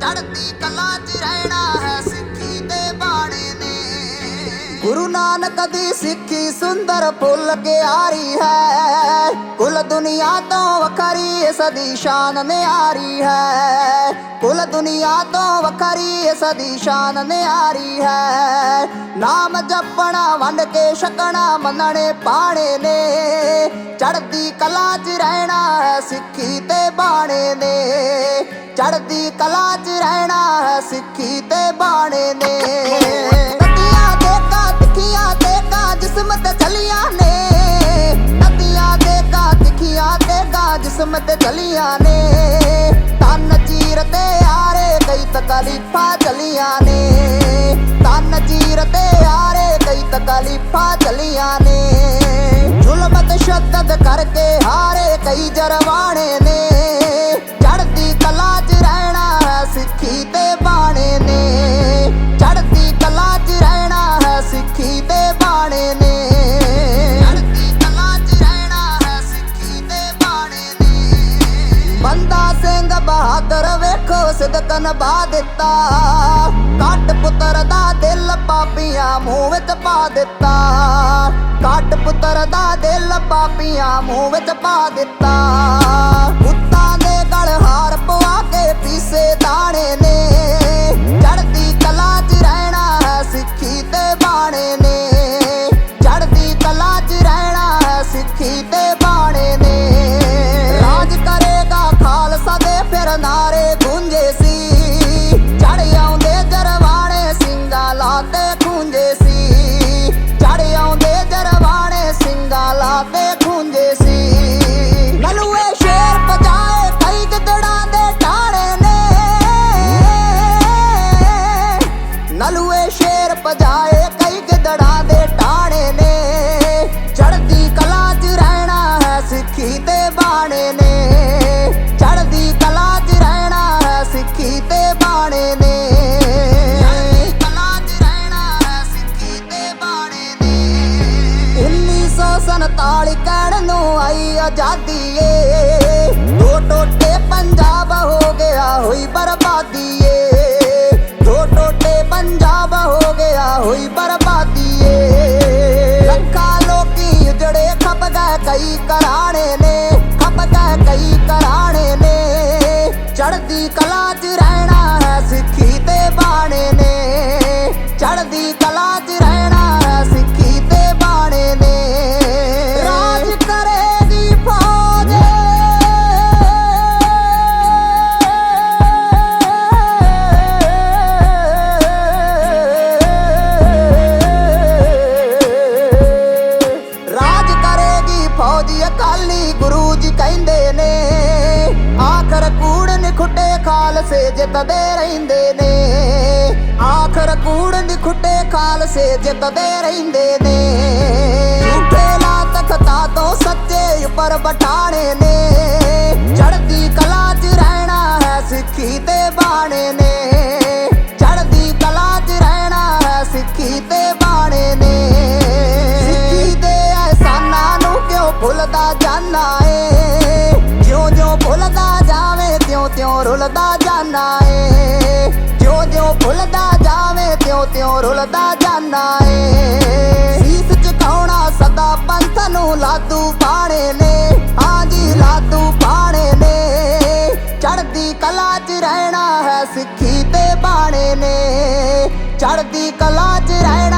ਚੜ੍ਹਦੀ ਕਲਾ 'ਚ ਰਹਿਣਾ ਹੈ ਸਿੱਖੀ ਦੇ ਬਾ ਗੁਰੂ ਨਾਨਕ ਦੀ ਸਿੱਖੀ ਸੁੰਦਰ ਫੁੱਲ ਕਿਆਰੀ ਹੈ। ਕੁਲ ਦੁਨੀਆ ਤੋਂ ਵੱਖਰੀ ਇਸ ਦੀ ਸ਼ਾਨ ਨਿਆਰੀ ਹੈ। ਕੁਲ ਦੁਨੀਆ ਤੋਂ ਵੱਖਰੀ ਇਸ ਦੀ ਸ਼ਾਨ ਨਿਆਰੀ ਹੈ। ਨਾਮ ਜਪਣਾ, ਵੰਡ ਕੇ ਛਕਣਾ, ਮੰਨਣੇ ਪਾਣੇ ਨੇ। ਚੜ੍ਹਦੀ ਕਲਾ 'ਚ ਰਹਿਣਾ ਹੈ ਸਿੱਖੀ ਤੇ ਬਾਣੇ ਨੇ। ਚੜ੍ਹਦੀ ਕਲਾ 'ਚ ਰਹਿਣਾ ਹੈ ਸਿੱਖੀ ਤੇ ਬਾਣੇ ਨੇ। ਤੇ ਨੇ ਨਦੀਆਂ ਦੇ ਕਾ ਤਿੱਖੀਆਂ ਤੇ ਕਾ ਜਿਸਮ ਤੇ ਨੇ। ਤਨ ਚੀਰ ਤੇ ਆਰੇ, ਕਈ ਤਕਲੀਫਾਂ ਚਲੀਆਂ ਨੇ। ਤਨ ਚੀਰ ਤੇ ਆਰੇ, ਕਈ ਤਕਲੀਫਾਂ ਚਲੀਆਂ ਨੇ। ਜ਼ੁਲਮਤ ਤੇ ਕਰਕੇ ਹਾਰੇ, ਕਈ ਜਰਵਾਣੇ ਬਹਾਦਰ ਵੇਖੋ ਸਿਦਕ ਨਭਾ ਦਿੱਤਾ। ਕੱਟ ਪੁੱਤਰ ਦਾ ਦਿਲ ਪਾਪੀਆਂ ਮੂੰਹ ਵਿੱਚ ਪਾ ਦਿੱਤਾ। ਕੱਟ ਪੁੱਤਰ ਦਾ ਦਿਲ ਪਾਪੀਆਂ ਮੂੰਹ ਵਿੱਚ ਪਾ ਦਿੱਤਾ। ਪਜਾਏ ਕਈ ਗਿੱਦੜਾਂ ਦੇ ਟਾਣੇ ਨੇ। ਚੜ੍ਹਦੀ ਕਲਾ 'ਚ ਰਹਿਣਾ ਹੈ ਸਿੱਖੀ ਤੇ ਬਾਣੇ ਨੇ। ਚੜ੍ਹਦੀ ਕਲਾ 'ਚ ਰਹਿਣਾ ਹੈ ਸਿੱਖੀ ਤੇ ਬਾਣੇ ਨੇ। ਚੜ੍ਹਦੀ ਕਲਾ 'ਚ ਰਹਿਣਾ ਹੈ ਸਿੱਖੀ ਤੇ ਬਾਣੇ ਨੇ। 1947 ਕਹਿਣ ਨੂੰ ਆਈ ਆਜ਼ਾਦੀ ਏ। ਚੜਦੀ ਕਲਾ 'ਚ ਰਹਿਣਾ ਹੈ ਸਿੱਖੀ ਤੇ ਬਾਣੇ ਨੇ। ਚੜ੍ਹਦੀ ਕਲਾ 'ਚ ਰਹਿਣਾ ਹੈ ਸਿੱਖੀ ਤੇ ਬਾਣੇ ਨੇ। ਰਾਜ ਕਰੇਗੀ ਫੌਜ। ਰਾਜ ਕਰੇਗੀ ਫੌਜ। ਅਕਾਲੀ ਗੁਰੂ ਜੀ ਕਹਿੰਦੇ ਨੇ, ਆਖਰ ਕੂੜ ਨਿਖੁੱਟੇ ਖਾਲਸੇ ਜਿੱਤਦੇ ਰਹਿੰਦੇ ਨੇ। ਆਖਰ ਕੂੜ ਨਿਖੁੱਟੇ ਖਾਲਸੇ ਜਿੱਤਦੇ ਰਹਿੰਦੇ ਨੇ। ਝੂਠੇ ਲਾ ਤਖਤਾ ਤੋਂ ਸੱਚੇ ਉੱਪਰ ਬਟਾਣੇ ਨੇ। ਚੜ੍ਹਦੀ ਕਲਾ 'ਚ ਰਹਿਣਾ ਹੈ ਸਿੱਖੀ ਤੇ ਬਾਣੇ ਨੇ। ਚੜਦੀ ਕਲਾ 'ਚ ਰਹਿਣਾ ਹੈ ਸਿੱਖੀ ਤੇ ਬਾਣੇ ਨੇ। ਸਿੱਖੀ ਦੇ ਅਹਿਸਾਨਾਂ ਨੂੰ ਕਿਉਂ ਭੁੱਲਦਾ ਜਾਣਾ ਰੁਲਦਾ ਜਾਣਾ ਏ। ਜਿਉਂ ਜਿਉਂ ਭੁੱਲਦਾ ਜਾਵੇਂ, ਤਿਉਂ ਤਿਉਂ ਰੁਲਦਾ ਜਾਣਾ ਏ। ਸੀਸ ਝੁਕਾਉਣਾ ਸਦਾ ਪੰਥ ਨੂੰ ਲਾਦੂ ਪਾਣੇ ਨੇ। ਹਾਂਜੀ ਲਾਦੂ ਪਾਣੇ ਨੇ। ਚੜਦੀ ਕਲਾ 'ਚ ਰਹਿਣਾ ਹੈ ਸਿੱਖੀ ਤੇ ਬਾਣੇ ਨੇ। ਚੜਦੀ ਕਲਾ 'ਚ ਰਹਿਣਾ